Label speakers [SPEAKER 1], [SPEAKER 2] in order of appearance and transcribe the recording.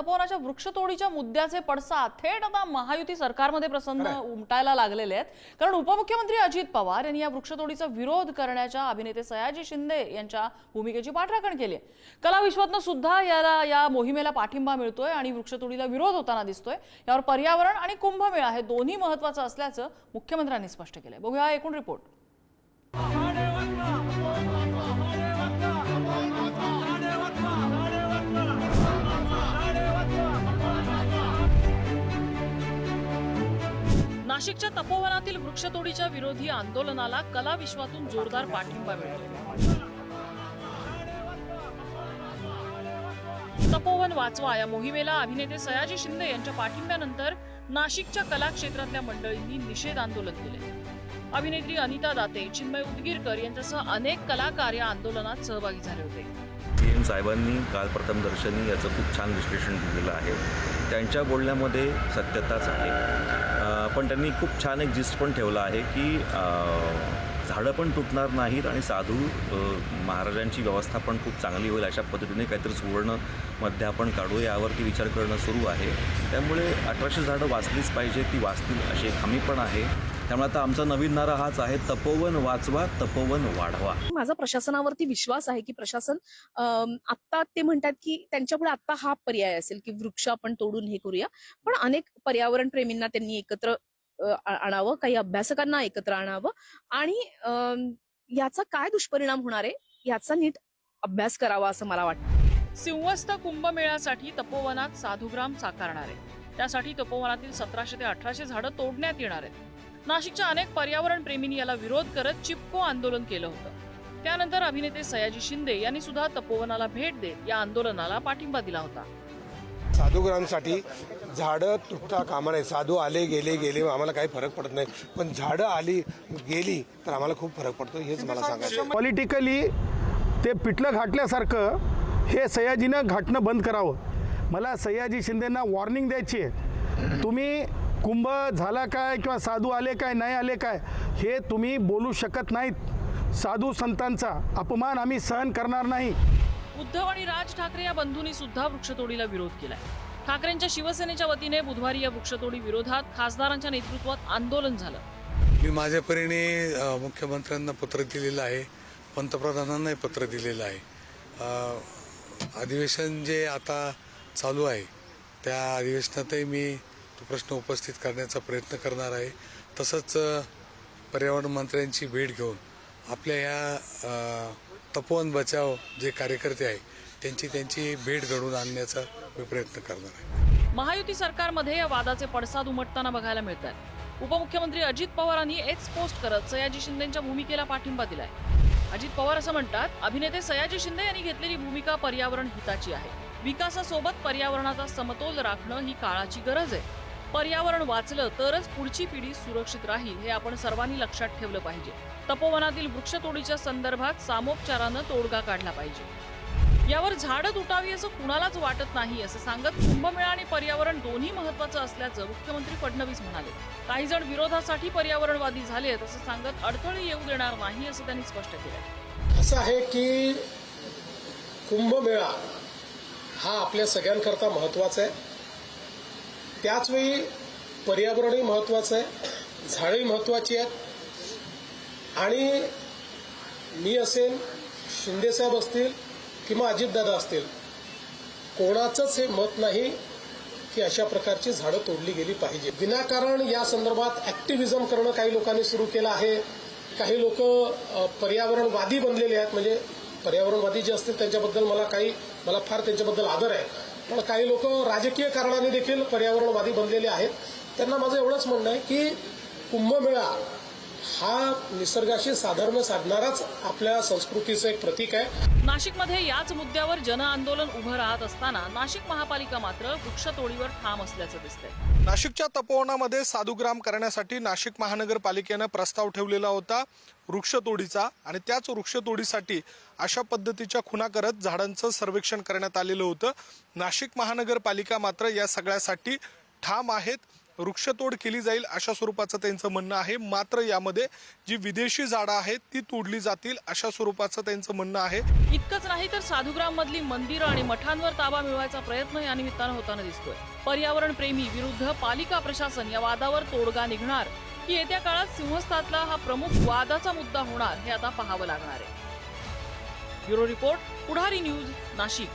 [SPEAKER 1] तपोवनाच्या वृक्षतोडीच्या मुद्द्याचे पडसाद थेट आता महायुती सरकारमध्ये प्रसन्न उमटायला लागलेले आहेत. कारण उपमुख्यमंत्री अजित पवार यांनी या वृक्षतोडीचा विरोध करण्याच्या अभिनेते सयाजी शिंदे यांच्या भूमिकेची पाठराखण केली आहे. कला विश्वातनं सुद्धा याला या मोहिमेला पाठिंबा मिळतोय आणि वृक्षतोडीला विरोध होताना दिसतोय. यावर पर्यावरण आणि कुंभमेळा हे दोन्ही महत्वाचं असल्याचं मुख्यमंत्र्यांनी स्पष्ट केलंय. बघूया हा एकूण रिपोर्ट नाशिकच्या तपोवनातील वृक्षतोडीच्या विरोधी आंदोलनाला कला विश्वातून जोरदार पाठिंबा मिळतो. तपोवन वाचवा या मोहिमेला अभिनेते सयाजी शिंदे यांच्या पाठिंब्यानंतर नाशिकच्या कला क्षेत्रातल्या मंडळींनी निषेध आंदोलन केले. अभिनेत्री अनिता दाते चिन्मय उदगीरकर यांच्यासह अनेक कलाकार या आंदोलनात सहभागी झाले होते.
[SPEAKER 2] एम साहेबांनी काल प्रथमदर्शनी याचं खूप छान विश्लेषण दिलेलं आहे. त्यांच्या बोलण्यामध्ये सत्यताच आहे. पण त्यांनी खूप छान एक जिस्ट पण ठेवला आहे की झाडं पण तुटणार नाहीत आणि साधू महाराजांची व्यवस्था पण खूप चांगली होईल अशा पद्धतीने काहीतरी सुवर्णमध्ये आपण काढू यावरती विचार करणं सुरू आहे. त्यामुळे अठराशे झाडं वाचलीच पाहिजे ती वाचतील अशी एक हमी पण आहे. त्यामुळे आता आमचा नवीन नारा हाच आहे तपोवन वाचवा तपोवन वाढवा.
[SPEAKER 3] माझा प्रशासनावरती विश्वास आहे की प्रशासन आत्ता ते म्हणतात की त्यांच्यापुढे आत्ता हा पर्याय असेल की वृक्ष आपण तोडून हे करूया. पण अनेक पर्यावरण प्रेमींना त्यांनी एकत्र आणावं काही अभ्यासकांना एकत्र आणावं आणि याचा काय दुष्परिणाम होणार आहे याचा नीट अभ्यास करावा असं मला वाटतं.
[SPEAKER 1] सिंहस्थ कुंभमेळ्यासाठी तपोवनात साधुग्राम साकारणार आहे. त्यासाठी तपोवनातील सतराशे ते अठराशे झाडं तोडण्यात येणार आहेत. नाशिकच्या अनेक पर्यावरण प्रेमींनी याला विरोध करत चिपको आंदोलन केलं होतं. त्यानंतर अभिनेते सयाजी शिंदे यांनी सुद्धा तपोवनाला भेट देत या आंदोलनाला पाठिंबा दिला होता.
[SPEAKER 4] साधूग्रामसाठी झाडं तुटता कामा नये. साधू आले गेले गेले आम्हाला काही फरक पडत नाही. पण झाडं आली गेली तर आम्हाला खूप फरक पडतो हेच मला सांगायचं
[SPEAKER 5] पॉलिटिकली ते पिठलं घाटल्यासारखं हे सयाजीनं घाटणं बंद करावं. मला सयाजी शिंदेना वॉर्निंग द्यायची आहे. तुम्ही कुंभ झाला काय किंवा साधू आले काय नाही आले काय हे तुम्ही बोलू शकत नाहीत. साधू संतांचा अपमान आम्ही सहन करणार नाही.
[SPEAKER 1] उद्धव आणि राज ठाकरे या बंधूंनी सुद्धा वृक्षतोडीला विरोध केलाय. ठाकरेंच्या शिवसेनेच्या वतीने बुधवारी या वृक्षतोडी विरोधात खासदारांच्या नेतृत्वात आंदोलन झालं.
[SPEAKER 6] मी माझ्या परीने मुख्यमंत्र्यांना पत्र दिलेलं आहे. पंतप्रधानांनाही पत्र दिलेलं आहे. अधिवेशन जे आता चालू आहे त्या अधिवेशनातही मी तो प्रश्न उपस्थित करण्याचा प्रयत्न करणार आहे. तसंच पर्यावरण मंत्र्यांची भेट घेऊन आपल्या ह्या तपोवन बचाव जे कार्यकर्ते आहे त्यांची त्यांची भेट घडवून आणण्याचा मी प्रयत्न करणार आहे.
[SPEAKER 1] महायुती सरकारमध्ये या वादाचे पडसाद उमटताना बघायला मिळतात उपमुख्यमंत्री अजित पवारांनी एक्स पोस्ट करत सयाजी शिंदेच्या भूमिकेला पाठिंबा दिलाय. अजित पवार असं म्हणतात अभिनेते सयाजी शिंदे यांनी घेतलेली भूमिका पर्यावरण हिताची आहे. विकासासोबत पर्यावरणाचा समतोल राखणं ही काळाची गरज आहे. पर्यावरण वाचलं तरच पुढची पिढी सुरक्षित राहील हे आपण सर्वांनी लक्षात ठेवलं पाहिजे. तपोवनातील वृक्षतोडीच्या संदर्भात सामोपचारानं तोडगा काढला पाहिजे. यावर झाडं तुटावी असं कुणालाच वाटत नाही असं सांगत कुंभमेळा आणि पर्यावरण दोन्ही महत्वाचं असल्याचं मुख्यमंत्री फडणवीस म्हणाले. काही जण विरोधासाठी पर्यावरणवादी झालेत असं सांगत अडथळे येऊ देणार नाही असं त्यांनी स्पष्ट केलं.
[SPEAKER 7] असं आहे की कुंभमेळा हा आपल्या सगळ्यांकरता महत्त्वाचा आहे. त्याचवेळी पर्यावरणही महत्त्वाचं आहे झाडंही महत्त्वाची आहेत. आणि मी असेल शिंदेसाहेब असतील किंवा अजितदादा असतील कोणाचंच हे मत नाही की अशा प्रकारची झाडं तोडली गेली पाहिजे विनाकारण या संदर्भात ऍक्टिव्हिजम करणं काही लोकांनी सुरू केलं आहे. काही लोक पर्यावरणवादी बनलेले आहेत. म्हणजे पर्यावरणवादी जे असतील त्यांच्याबद्दल मला काही मला फार त्यांच्याबद्दल आदर आहे. काही लोक राजकीय कारणाने देखील पर्यावरणवादी बनलेले आहेत. त्यांना माझं एवढंच म्हणणं आहे की कुंभमेळा हा निसर्गाशी साधर्म्य साधणाराच आपल्या संस्कृतीचं एक प्रतीक आहे.
[SPEAKER 1] नाशिकमध्ये याच मुद्द्यावर जन आंदोलन उभं राहत असताना नाशिक महापालिका मात्र वृक्षतोडीवर ठाम असल्याचं दिसतंय.
[SPEAKER 8] नाशिकच्या तपोवनामध्ये साधुग्राम करण्यासाठी नाशिक महानगरपालिकेनं प्रस्ताव ठेवलेला होता वृक्षतोडीचा आणि त्याच वृक्षतोडीसाठी अशा पद्धतीच्या खुणा करत झाडांचं सर्वेक्षण करण्यात आलेलं होतं. नाशिक महानगरपालिका मात्र या सगळ्यासाठी ठाम आहेत. वृक्षतोड केली जाईल अशा स्वरूपाचं त्यांचं म्हणणं आहे. मात्र यामध्ये जी विदेशी झाडं आहेत ती तोडली जातील अशा स्वरूपाचं त्यांचं म्हणणं आहे.
[SPEAKER 1] इतकंच नाही तर साधुग्राम मधली मंदिरं आणि मठांवर ताबा मिळवायचा प्रयत्न या निमित्तानं होताना दिसतोय. पर्यावरण प्रेमी विरुद्ध पालिका प्रशासन या वादावर तोडगा निघणार. की येत्या काळात सिंहस्थातला हा प्रमुख वादाचा मुद्दा होणार हे आता पाहावं लागणार आहे. Bureau report Pudhari news Nashik.